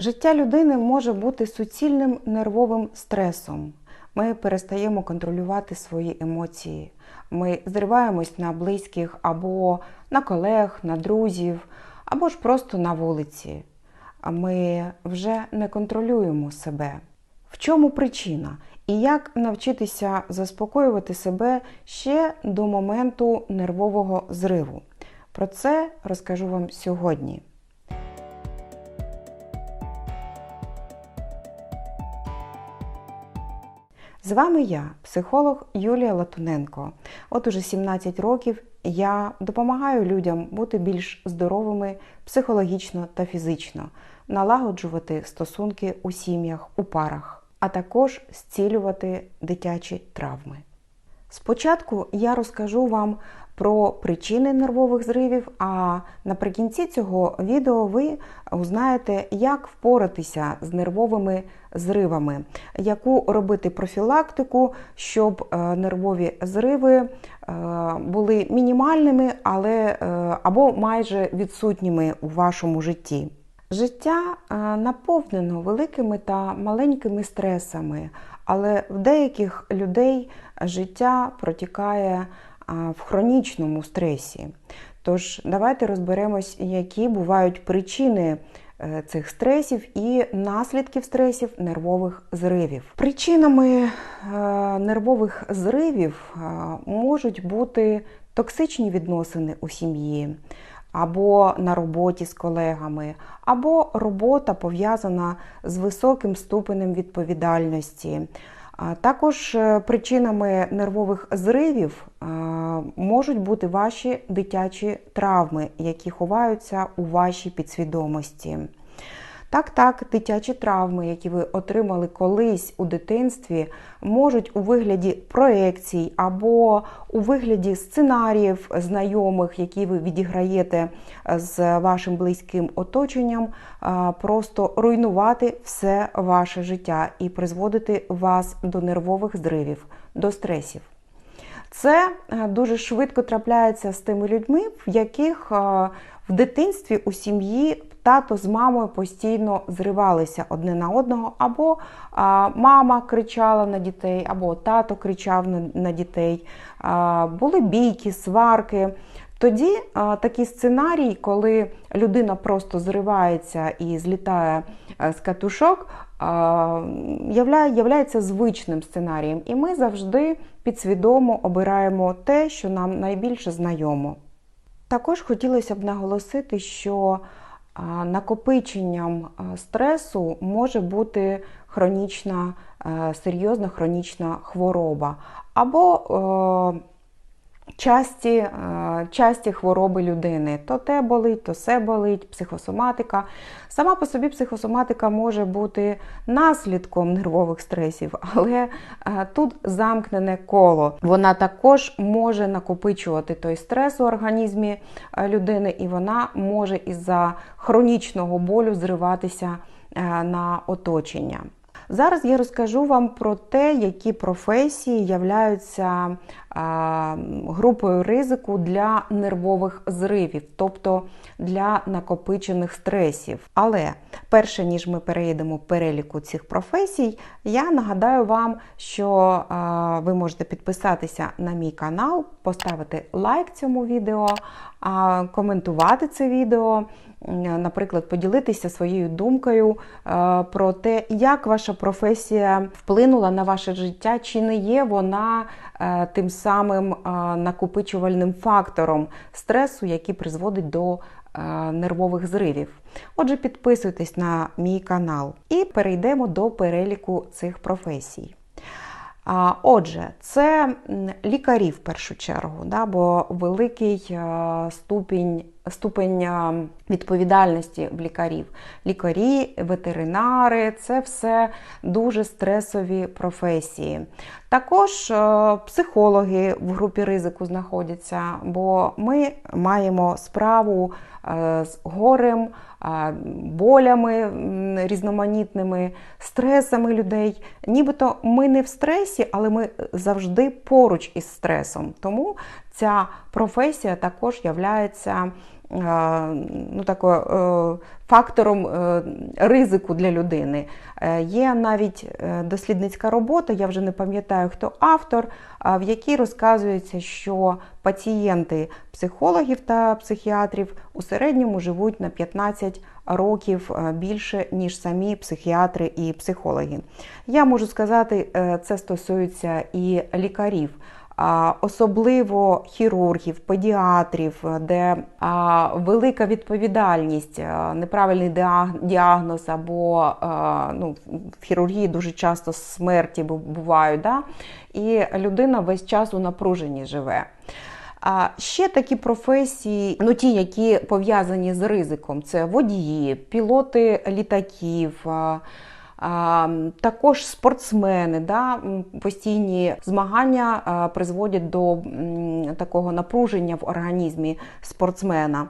Життя людини може бути суцільним нервовим стресом. Ми перестаємо контролювати свої емоції. Ми зриваємось на близьких або на колег, на друзів, або ж просто на вулиці. А Ми вже не контролюємо себе. В чому причина? І як навчитися заспокоювати себе ще до моменту нервового зриву? Про це розкажу вам сьогодні. З вами я, психолог Юлія Латуненко. От уже 17 років я допомагаю людям бути більш здоровими психологічно та фізично, налагоджувати стосунки у сім'ях, у парах, а також зцілювати дитячі травми. Спочатку я розкажу вам про причини нервових зривів, а наприкінці цього відео ви узнаєте, як впоратися з нервовими зривами, яку робити профілактику, щоб е, нервові зриви е, були мінімальними, але е, або майже відсутніми у вашому житті. Життя наповнено великими та маленькими стресами, але в деяких людей життя протікає в хронічному стресі. Тож, давайте розберемось, які бувають причини е, цих стресів і наслідків стресів нервових зривів. Причинами е, нервових зривів е, можуть бути токсичні відносини у сім'ї. Або на роботі з колегами, або робота пов'язана з високим ступенем відповідальності, також е, причинами нервових зривів е, можуть бути ваші дитячі травми, які ховаються у вашій підсвідомості. Так, так, дитячі травми, які ви отримали колись у дитинстві, можуть у вигляді проекцій або у вигляді сценаріїв знайомих, які ви відіграєте з вашим близьким оточенням, просто руйнувати все ваше життя і призводити вас до нервових зривів, до стресів. Це е, дуже швидко трапляється з тими людьми, в яких в дитинстві у сім'ї тато з мамою постійно зривалися одне на одного, або а, мама кричала на дітей, або тато кричав на, на дітей, а, були бійки, сварки. Тоді а, такий сценарій, коли людина просто зривається і злітає з катушок, а, являє, являється звичним сценарієм. І ми завжди підсвідомо обираємо те, що нам найбільше знайомо. Також хотілося б наголосити, що накопиченням стресу може бути хронічна, серйозна хронічна хвороба. Або часті е, часті хвороби людини. То те болить, то все болить, психосоматика. Сама по собі психосоматика може бути наслідком нервових стресів, але е, тут замкнене коло. Вона також може накопичувати той стрес у організмі е, людини, і вона може із-за хронічного болю зриватися на оточення. Зараз я розкажу вам про те, які професії являються групою ризику для нервових зривів, тобто для накопичених стресів. Але перше ніж ми переїдемо переліку цих професій, я нагадаю вам, що ви можете підписатися на мій канал, поставити лайк цьому відео, коментувати це відео наприклад, поділитися своєю думкою е, про те, як ваша професія вплинула на ваше життя, чи не є вона е, тим самим е, накопичувальним фактором стресу, який призводить до нервових зривів. Отже, підписуйтесь на мій канал і перейдемо до переліку цих професій. Отже, це лікарі в першу чергу, да, бо великий ступінь ступень відповідальності в лікарів. Лікарі, ветеринари це все дуже стресові професії. Також е, психологи в групі ризику знаходяться, бо ми маємо справу е, з горем, е, болями різноманітними, стресами людей. Нібито ми не в стресі, але ми завжди поруч із стресом. Тому ця професія також являється ну, такою, е, фактором е, ризику для людини. Е, Є навіть дослідницька робота, я вже не пам'ятаю, хто автор, в якій розказується, що пацієнти психологів та психіатрів у середньому живуть на 15 років більше, ніж самі психіатри і психологи. Я можу сказати, це стосується і лікарів. Особливо хірургів, педіатрів, де велика відповідальність, неправильний діагноз або ну, в хірургії дуже часто смерті бувають, да? і людина весь час у напруженні живе. А ще такі професії, ну ті, які пов'язані з ризиком, це водії, пілоти літаків. Також спортсмени, да, постійні змагання призводять до такого напруження в організмі спортсмена.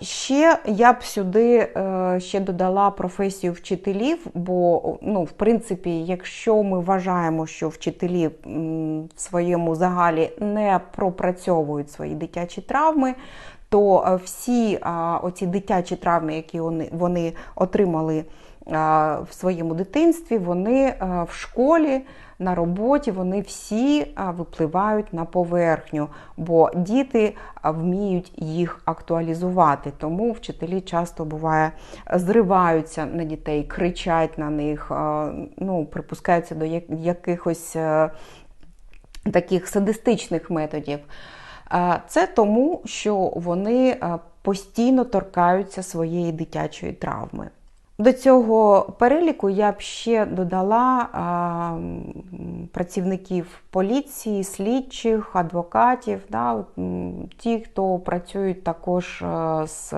Ще я б сюди е, ще додала професію вчителів, бо ну, в принципі, якщо ми вважаємо, що вчителі в своєму загалі не пропрацьовують свої дитячі травми, то е, всі оці дитячі травми, які вони, отримали в своєму дитинстві, вони в школі, на роботі, вони всі випливають на поверхню, бо діти вміють їх актуалізувати. Тому вчителі часто буває зриваються на дітей, кричать на них, ну, припускаються до якихось е, таких садистичних методів. Це тому, що вони постійно торкаються своєї дитячої травми. До цього переліку я б ще додала а, працівників поліції, слідчих, адвокатів, да, ті, хто працюють також е, з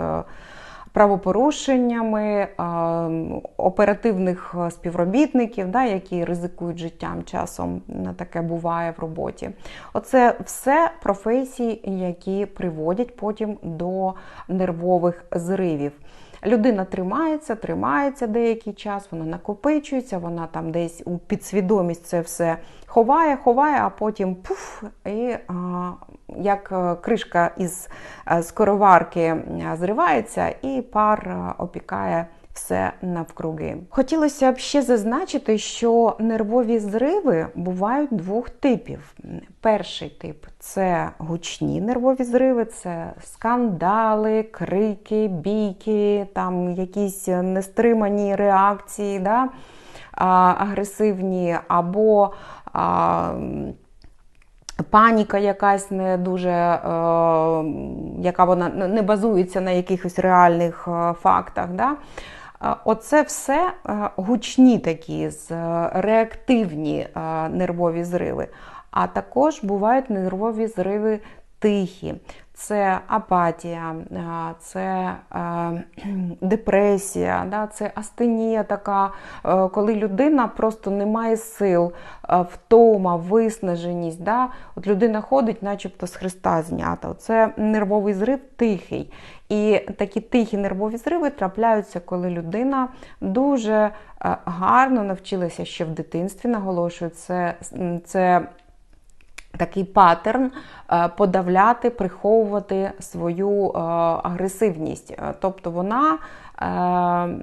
правопорушеннями, а, оперативних е, співробітників, да, які ризикують життям часом таке буває в роботі. Оце все професії, які приводять потім до нервових зривів. Людина тримається, тримається деякий час, вона накопичується, вона там десь у підсвідомість це все ховає, ховає, а потім пуф, і а, як е, кришка із е, скороварки е, зривається, і пар е, опікає все навкруги. Хотілося б ще зазначити, що нервові зриви бувають двох типів. Перший тип це гучні нервові зриви, це скандали, крики, бійки, там якісь нестримані реакції, да, агресивні, або а, Паніка якась не дуже, е, яка вона не базується на якихось реальних е, фактах. Да? Оце все гучні такі е, реактивні нервові зриви. А також бувають нервові зриви тихі. Це апатія, це е, депресія, це астенія така, е, коли людина просто не має сил, втома, виснаженість. От людина ходить, начебто з хреста знята. Це нервовий зрив тихий. І такі тихі нервові зриви трапляються, коли людина дуже е, гарно навчилася ще в дитинстві, наголошую, це, це такий паттерн е, подавляти, приховувати свою е, агресивність. Тобто вона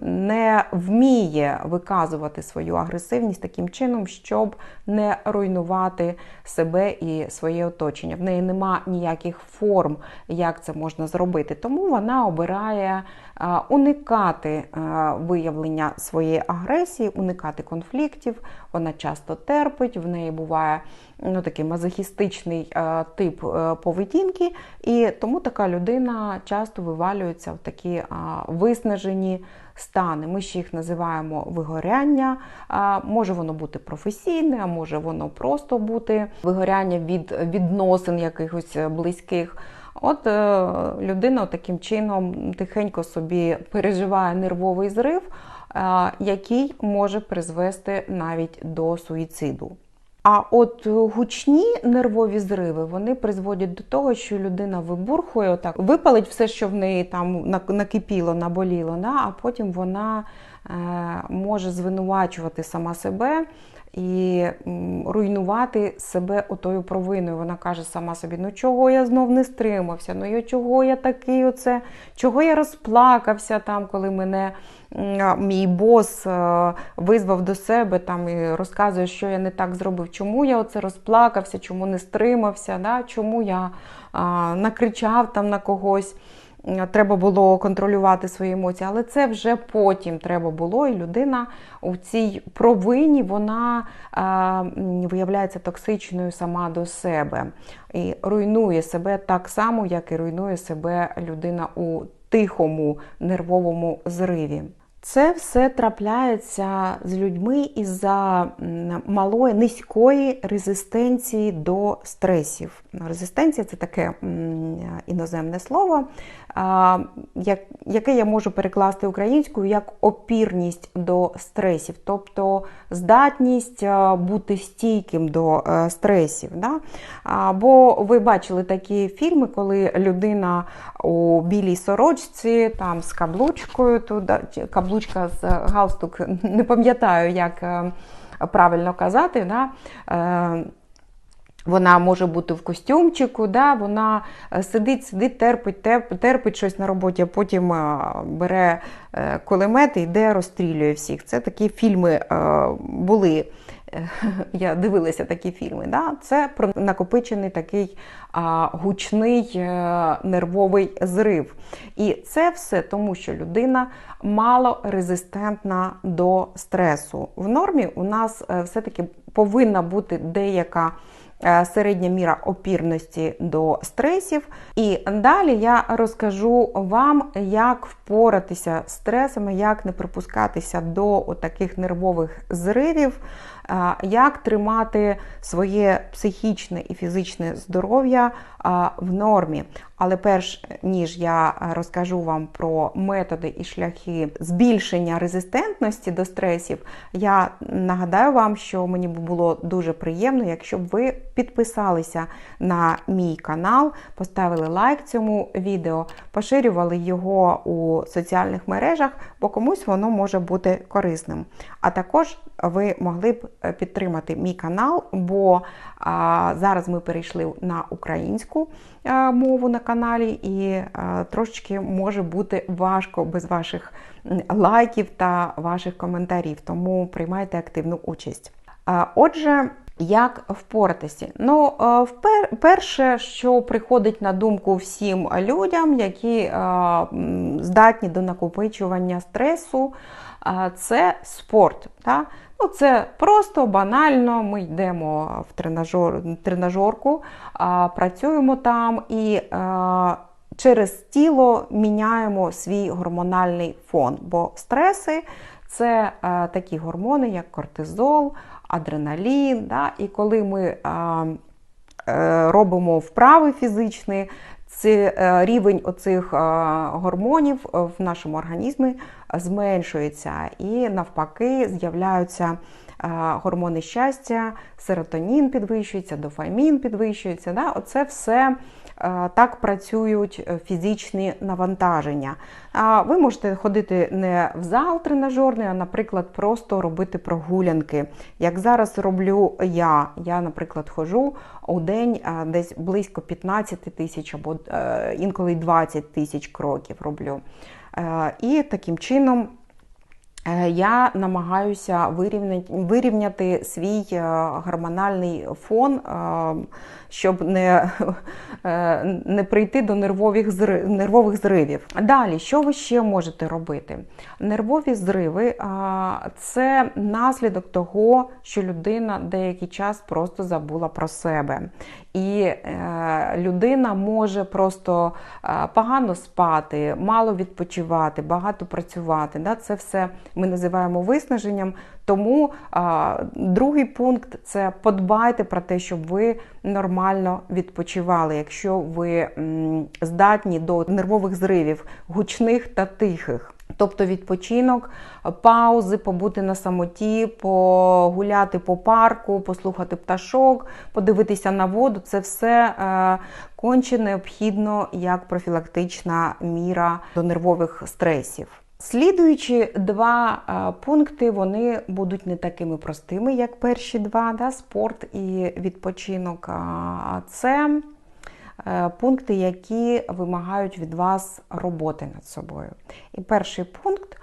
не вміє виказувати свою агресивність таким чином, щоб не руйнувати себе і своє оточення. В неї нема ніяких форм, як це можна зробити. Тому вона обирає е, уникати е, виявлення своєї агресії, уникати конфліктів. Вона часто терпить, в неї буває ну, такий мазохістичний е, тип е, поведінки, і тому така людина часто вивалюється в такі е, виснажені стани. Ми ще їх називаємо вигоряння. Може воно бути професійне, а може воно просто бути вигоряння від відносин якихось близьких. От е, людина таким чином тихенько собі переживає нервовий зрив, який може призвести навіть до суїциду. А от гучні нервові зриви вони призводять до того, що людина вибурхує, отак випалить все, що в неї там накипіло, наболіло, да? а потім вона е, може звинувачувати сама себе і руйнувати себе отою провиною. Вона каже сама собі: ну чого я знов не стримався? Ну чого я такий, оце, чого я розплакався там, коли мене мій бос е, визвав до себе там і розказує, що я не так зробив, чому я оце розплакався, чому не стримався, да? чому я а, накричав там на когось. Треба було контролювати свої емоції, але це вже потім треба було, і людина у цій провині вона а, виявляється токсичною сама до себе і руйнує себе так само, як і руйнує себе людина у тихому нервовому зриві. Це все трапляється з людьми із-за малої низької резистенції до стресів. Резистенція це таке іноземне слово, яке я можу перекласти українською як опірність до стресів, тобто здатність бути стійким до е, стресів. Да? Бо ви бачили такі фільми, коли людина у білій сорочці, там з каблучкою, туди, каблучка з галстук, не пам'ятаю, як е, правильно казати. Да? Е, вона може бути в костюмчику, да, вона е, сидить, сидить, терпить, терпить щось на роботі, а потім бере кулемет і йде, розстрілює всіх. Це такі фільми були. Я дивилася такі фільми. Да? Це про накопичений такий а, гучний а, нервовий зрив. І це все тому, що людина мало резистентна до стресу. В нормі у нас е, все-таки повинна бути деяка. Е, середня міра опірності до стресів. І далі я розкажу вам, як впоратися з стресами, як не припускатися до таких нервових зривів, е, як тримати своє психічне і фізичне здоров'я в нормі. Але перш ніж я розкажу вам про методи і шляхи збільшення резистентності до стресів, я нагадаю вам, що мені б було дуже приємно, якщо б ви підписалися на мій канал, поставили лайк цьому відео, поширювали його у соціальних мережах, бо комусь воно може бути корисним. А також ви могли б підтримати мій канал, бо а, зараз ми перейшли на українську а, мову на каналі, і трошечки може бути важко без ваших лайків та ваших коментарів, тому приймайте активну участь. Отже, як впоратися? Ну, перше, що приходить на думку всім людям, які здатні до накопичування стресу, це спорт. Ну, Це просто банально. Ми йдемо в тренажер, тренажерку, працюємо там і через тіло міняємо свій гормональний фон. Бо стреси це такі гормони, як кортизол, адреналін. Да? І коли ми е, робимо вправи фізичні, це рівень оцих гормонів в нашому організмі зменшується, і навпаки, з'являються гормони щастя, серотонін підвищується, дофамін підвищується. Да? Оце все так працюють е, фізичні навантаження. Ви можете ходити не в зал тренажерний, а, наприклад, просто робити прогулянки. Як зараз роблю я. Я, наприклад, ходжу у день десь близько 15 тисяч або е, інколи 20 тисяч кроків роблю. Е, і таким чином. Е, я намагаюся вирівняти вирівняти свій е, гормональний фон, щоб не не прийти до нервових нервових зривів. Далі, що ви ще можете робити? Нервові зриви це наслідок того, що людина деякий час просто забула про себе. І е, людина може просто е, погано спати, мало відпочивати, багато працювати. Це все ми називаємо виснаженням. Тому е, другий пункт це подбайте про те, щоб ви нормально відпочивали, якщо ви здатні до нервових зривів, гучних та тихих. Тобто відпочинок, паузи, побути на самоті, погуляти по парку, послухати пташок, подивитися на воду це все е, конче необхідно як профілактична міра до нервових стресів. Слідуючі два е, пункти вони будуть не такими простими, як перші два: да, спорт і відпочинок. Це пункти, які вимагають від вас роботи над собою. І перший пункт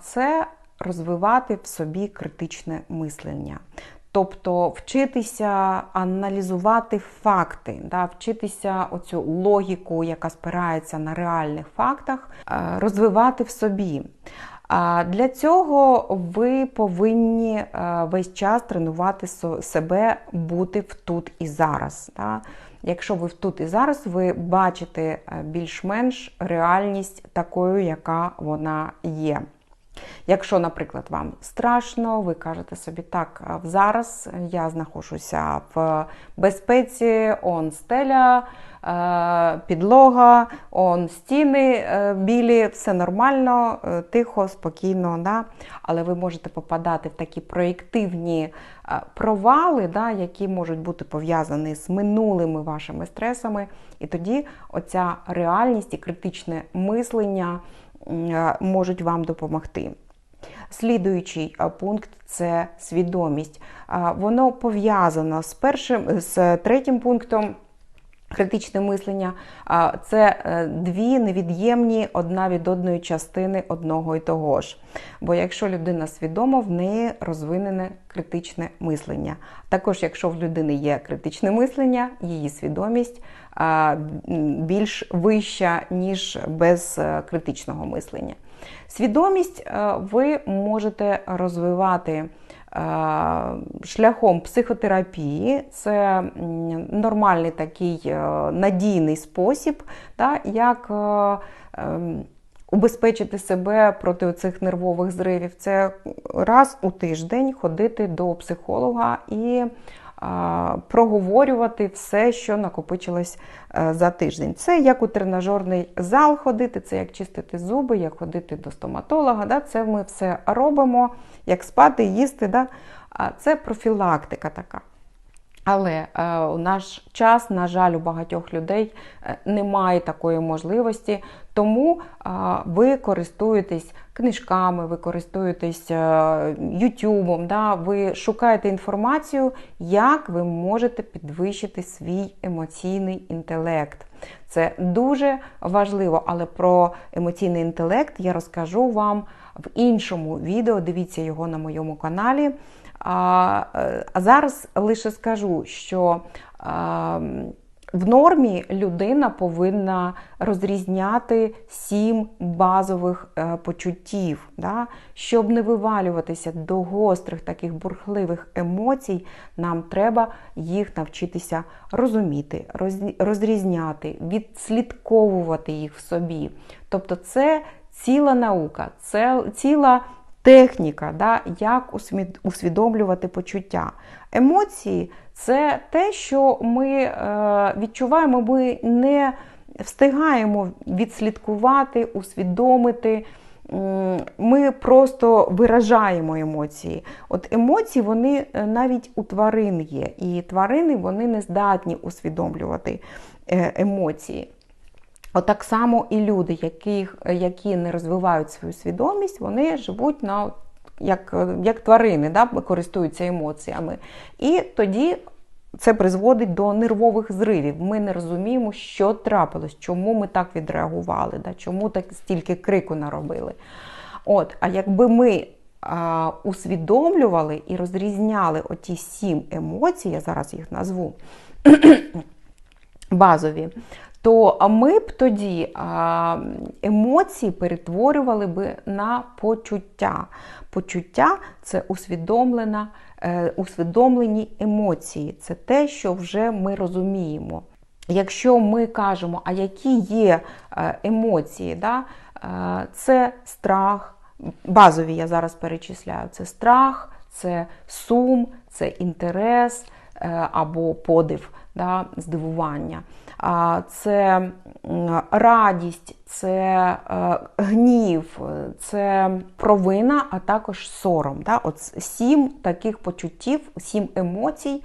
це розвивати в собі критичне мислення. Тобто вчитися аналізувати факти, да, вчитися оцю логіку, яка спирається на реальних фактах, е, розвивати в собі. Для цього ви повинні е, весь час тренувати себе бути в тут і зараз. Да. Якщо ви тут і зараз ви бачите е, більш-менш реальність такою, яка вона є. Якщо, наприклад, вам страшно, ви кажете собі, так, зараз я знаходжуся в безпеці, он стеля, е, підлога, он стіни е, білі, все нормально, е, тихо, спокійно. Да? Але ви можете попадати в такі проєктивні провали, да, які можуть бути пов'язані з минулими вашими стресами. І тоді оця реальність і критичне мислення. Е, можуть вам допомогти. Слідуючий е, пункт це свідомість. Е, воно пов'язано з першим, з третім пунктом. Критичне мислення це дві невід'ємні одна від одної частини одного і того ж. Бо якщо людина свідома, в неї розвинене критичне мислення. Також, якщо в людини є критичне мислення, її свідомість більш вища, ніж без е, критичного мислення. Свідомість е, ви можете розвивати е, шляхом психотерапії, це нормальний такий надійний спосіб, як ем, убезпечити себе проти цих нервових зривів. Це раз у тиждень ходити до психолога і проговорювати все, що накопичилось е, за тиждень. Це як у тренажерний зал ходити, це як чистити зуби, як ходити до стоматолога. Да? Це ми все робимо, як спати, їсти. Да? Це профілактика така. Але е, у наш час, на жаль, у багатьох людей е, немає такої можливості, тому е, ви користуєтесь книжками, ви користуєтесь Ютубом, да, ви шукаєте інформацію, як ви можете підвищити свій емоційний інтелект. Це дуже важливо, але про емоційний інтелект я розкажу вам в іншому відео. Дивіться його на моєму каналі. А а зараз лише скажу, що а, в нормі людина повинна розрізняти сім базових е, почуттів, да? щоб не вивалюватися до гострих таких бурхливих емоцій, нам треба їх навчитися розуміти, розрізняти, відслідковувати їх в собі. Тобто, це ціла наука, це ціла техніка, да, як усвідомлювати почуття. Емоції це те, що ми е, відчуваємо, ми не встигаємо відслідкувати, усвідомити. Ми просто виражаємо емоції. От емоції вони е, навіть у тварин є, і тварини вони не здатні усвідомлювати е, емоції. Отак само і люди, які, які не розвивають свою свідомість, вони живуть на як як тварини, да, користуються емоціями. І тоді це призводить до нервових зривів. Ми не розуміємо, що трапилось, чому ми так відреагували, да, чому так стільки крику наробили. От, А якби ми а, усвідомлювали і розрізняли оті сім емоцій, я зараз їх назву базові, то ми б тоді емоції перетворювали би на почуття. Почуття це усвідомлена, е, усвідомлені емоції, це те, що вже ми розуміємо. Якщо ми кажемо, а які є е, емоції, да? Е, це страх, базові я зараз перечисляю, це страх, це сум, це інтерес, або подив, да, здивування. Це радість, це е, гнів, це провина, а також сором. Да? От Сім таких почуттів, сім емоцій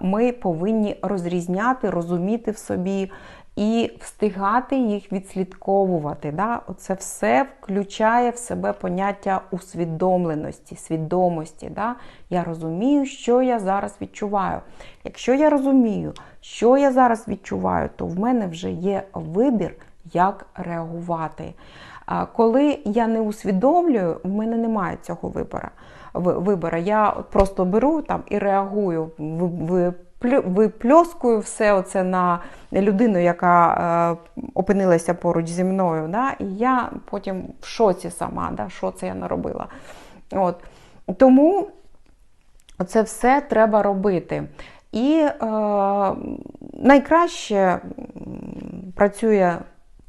ми повинні розрізняти, розуміти в собі і встигати їх відслідковувати. Да? Оце все включає в себе поняття усвідомленості, свідомості. Да? Я розумію, що я зараз відчуваю. Якщо я розумію, що я зараз відчуваю, то в мене вже є вибір, як реагувати. Коли я не усвідомлюю, в мене немає цього вибору. вибору. Я просто беру там і реагую. Випльоскую все оце на людину, яка е, опинилася поруч зі мною. Да? І я потім в шоці сама, да? що це я наробила. От. Тому це все треба робити. І е, найкраще працює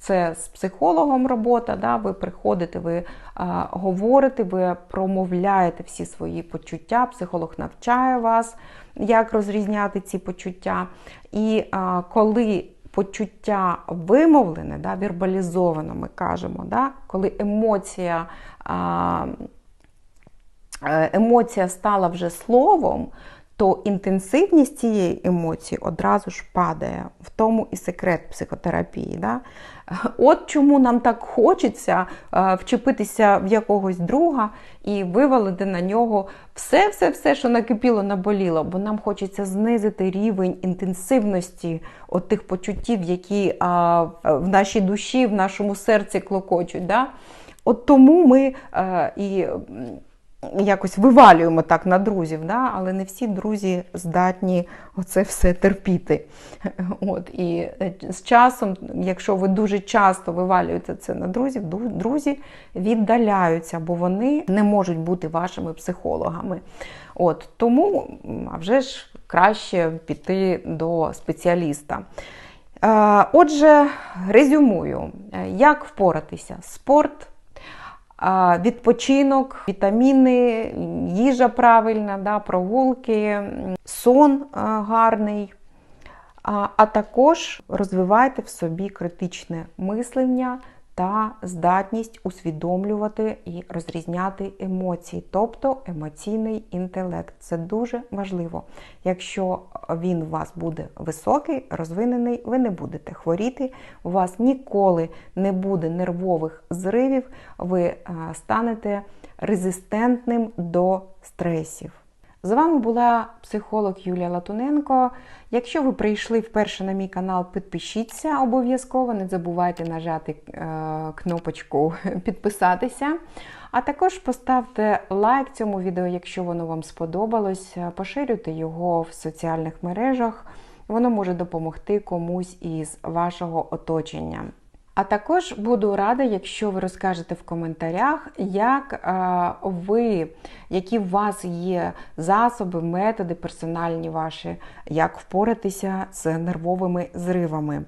це з психологом робота. Да? Ви приходите, ви а, говорите, ви промовляєте всі свої почуття, психолог навчає вас, як розрізняти ці почуття. І а, коли почуття вимовлене, да, вербалізовано, ми кажемо, да? коли емоція. А, е, Емоція стала вже словом, то інтенсивність цієї емоції одразу ж падає. В тому і секрет психотерапії. Да? От чому нам так хочеться е, вчепитися в якогось друга і вивалити на нього все-все-все, що накипіло, наболіло, бо нам хочеться знизити рівень інтенсивності от тих почуттів, які в нашій душі, в нашому серці клокочуть. Да? От тому ми е, і якось вивалюємо так на друзів, да? але не всі друзі здатні оце все терпіти. От, І е, з часом, якщо ви дуже часто вивалюєте це на друзів, друзі віддаляються, бо вони не можуть бути вашими психологами. От, Тому, а вже ж краще піти до спеціаліста. Е, отже, резюмую, е, як впоратися? Спорт відпочинок, вітаміни, їжа правильна, да, прогулки, сон гарний. А також розвивайте в собі критичне мислення та здатність усвідомлювати і розрізняти емоції, тобто емоційний інтелект. Це дуже важливо. Якщо він у вас буде високий, розвинений, ви не будете хворіти, у вас ніколи не буде нервових зривів, ви е, станете резистентним до стресів. З вами була психолог Юлія Латуненко. Якщо ви прийшли вперше на мій канал, підпишіться обов'язково, не забувайте нажати е, кнопочку підписатися. А також поставте лайк цьому відео, якщо воно вам сподобалось. Поширюйте його в соціальних мережах. Воно може допомогти комусь із вашого оточення. А також буду рада, якщо ви розкажете в коментарях, як ви, які у вас є засоби, методи персональні ваші, як впоратися з нервовими зривами.